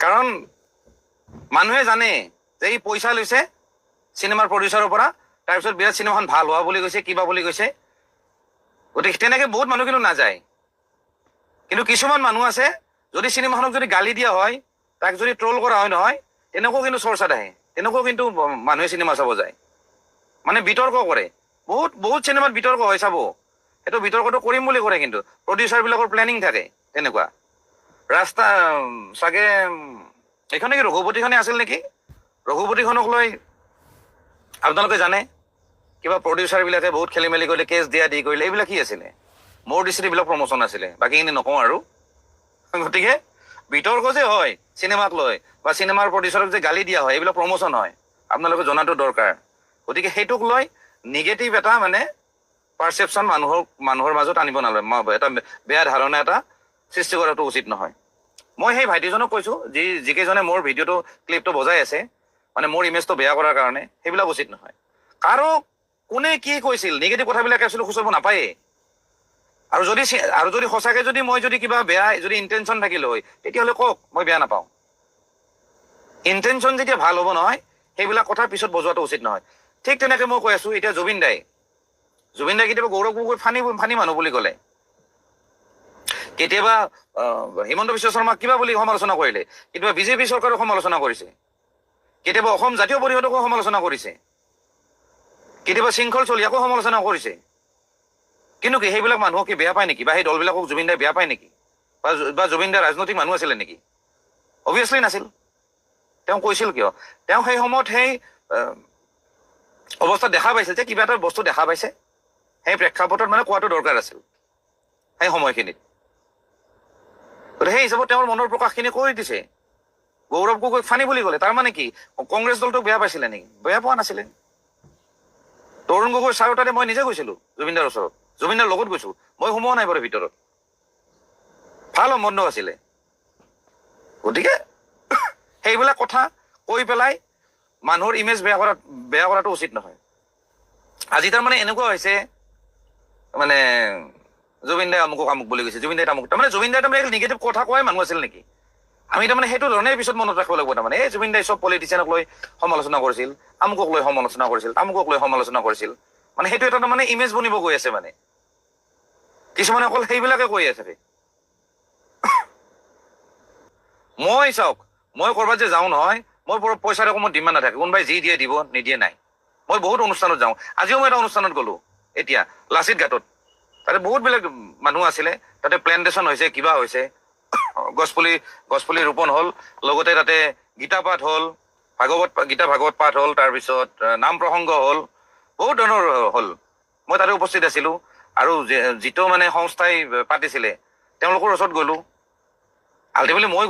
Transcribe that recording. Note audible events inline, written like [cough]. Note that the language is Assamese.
কাৰণ মানুহে জানে যে ই পইচা লৈছে চিনেমাৰ প্ৰডিউচাৰৰ পৰা। তাৰপিছত বিৰাট চিনেমাখন ভালো হোৱা বুলি কৈছে, কিবা বুলি কৈছে। গতিকে তেনেকে বহুত মানুহ কিন্তু নাযায়। কিন্তু কিছুমান মানুহ আছে, যদি চিনেমাখনক যদি গালি দিয়া হয়, তাক যদি ট্ৰল কৰা হয় নহয়, তেনেকুৱাও কিন্তু চৰ্চাত আহে। তেনেকুৱাও কিন্তু মানুহে চিনেমা চাব যায়। মানে বিতৰ্ক কৰে। বহুত বহুত চিনেমাত বিতৰ্ক হয় চাব। সেইটো বিতৰ্কটো কৰিম বুলি কৰে কিন্তু। প্ৰডিউচাৰবিলাকৰ প্লেনিং থাকে, তেনেকুৱা। ৰাস্তা চাগে এইখন নেকি ৰঘুপতিখনে আছিল নেকি? ৰঘুপতিখনক লৈ আপোনালোকে জানে, কিবা প্ৰডিউচাৰবিলাকে বহুত খেলি মেলি কৰিলে, কেছ দিয়া দি কৰিলে, এইবিলাক কি আছিলে? মোৰ দৃষ্টিত এইবিলাক প্ৰমোচন আছিলে, বাকীখিনি নকওঁ আৰু। গতিকে, বিতৰ্ক যে হয়, চিনেমাক লৈ, বা চিনেমাৰ প্ৰডিউচাৰক যে গালি দিয়া হয়, এইবিলাক প্ৰমোচন হয়, আপোনালোকে জনাটো দৰকাৰ। গতিকে সেইটোক লৈ নিগেটিভ এটা মানে পাৰচেপশ্যন মানুহৰ মানুহৰ মাজত আনিব নালাগে এটা বেয়া ধাৰণা এটা সৃষ্টি কৰাটো উচিত নহয়। মই সেই ভাইটিজনক কৈছো যি যিকেইজনে মোৰ ভিডিঅ'টো ক্লিপটো বজাই আছে মানে মোৰ ইমেজটো বেয়া কৰাৰ কাৰণে সেইবিলাক উচিত নহয়। কাৰো কোনে কি কৈছিল নিগেটিভ কথাবিলাক একচুৱেলি সুচব নাপায়েই। আৰু যদি আৰু যদি সঁচাকে যদি মই যদি কিবা বেয়া যদি ইণ্টেনশ্যন থাকিল হয় তেতিয়াহ'লে কওক মই বেয়া নাপাওঁ। ইণ্টেনশ্যন যেতিয়া ভাল হ'ব নহয় সেইবিলাক কথা পিছত বজোৱাটো উচিত নহয়। ঠিক তেনেকে মই কৈ আছো এতিয়া জুবিন দাই। জুবিন দাই কেতিয়াবা গৌৰৱ গগৈ ফানি ফানি মানুহ বুলি ক'লে। কেতিয়াবা হিমন্ত বিশ্ব শৰ্মাক কিবা বুলি সমালোচনা কৰিলে কেতিয়াবা বিজেপি চৰকাৰক সমালোচনা কৰিছে। কেতিয়াবা অসম জাতীয় পৰিষদকো সমালোচনা কৰিছে। কেতিয়াবা শৃংখল চলিয়াকো সমালোচনা কৰিছে। কিন্তু কি সেইবিলাক মানুহক কি বেয়া পায় নেকি? বা সেই দলবিলাকক জুবিন দাই বেয়া পায় নেকি? বা জুবিন দাই ৰাজনৈতিক মানুহ আছিলে নেকি? অভিয়াছলি নাছিল। তেওঁ কৈছিল কিয়? তেওঁ সেই সময়ত সেই আহ, অৱস্থাত দেখা পাইছিল যে কিবা এটা বস্তু দেখা পাইছে। সেই প্ৰেক্ষাপটত মানে কোৱাটো দৰকাৰ আছিল। সেই সময়খিনিত। গতিকে সেই হিচাপত তেওঁৰ মনৰ প্ৰকাশখিনি কৰি দিছে। গৌৰৱ গগৈক ফানি বুলি ক'লে। তাৰ মানে কি? কংগ্ৰেছ দলটোক বেয়া পাইছিলে নেকি? বেয়া পোৱা নাছিলে। তৰুণ গগৈ তাতে মই নিজে গৈছিলো জুবিনদাৰ ওচৰত। জুবিনদাৰ লগত গৈছো। মই সোমোৱা নাই বাৰু ভিতৰত। ভাল সম্বন্ধ আছিলে। গতিকে [coughs] সেইবিলাক কথা কৈ পেলাই মানুহৰ ইমেজ বেয়া কৰা বেয়া কৰাটো উচিত নহয়। আজি তাৰমানে এনেকুৱা হৈছে মানে জুবিন দাই আমুকক আমুক বুলি কৈছে জুবিন দাই আমুক তাৰমানে জুবিন দাই তাৰমানে নিগেটিভ কথা কোৱাই মানুহ আছিল নেকি? আমি তাৰমানে সেইটো ধৰণে পিছত মনত ৰাখিব লাগিব তাৰমানে এই জুবিন দাই চব পলিটিচিয়ানক লৈ সমালোচনা কৰিছিল আমুকক লৈ সমালোচনা কৰিছিল তামুকক লৈ সমালোচনা কৰিছিল মানে সেইটো এটা তাৰমানে ইমেজ বনিব গৈ আছে মানে। কিছুমানে অকল সেইবিলাকে কৈ আছে মই চাওক মই ক'ৰবাত যে যাওঁ নহয় মই পইচাৰ মোৰ ডিমাণ্ড নাথাকে কোনোবাই যি দিয়ে দিব নিদিয়ে নাই। মই বহুত অনুষ্ঠানত যাওঁ। আজিও মই এটা অনুষ্ঠানত গ'লো এতিয়া লাচিত ঘাটত। তাতে বহুত বেলেগ মানুহ আছিলে। তাতে প্লেণ্টেশ্যন হৈছে কিবা হৈছে। গছপুলি গছপুলি ৰোপণ হ'ল। লগতে তাতে গীতা পাঠ হ'ল ভাগৱত গীতা ভাগৱত পাঠ হ'ল তাৰপিছত নাম প্ৰসংগ হ'ল। বহুত ধৰণৰ হ'ল। মই তাতে উপস্থিত আছিলোঁ। আৰু যিটো মানে সংস্থাই পাতিছিলে তেওঁলোকৰ ওচৰত গ'লো। আল্টিমেটলি মই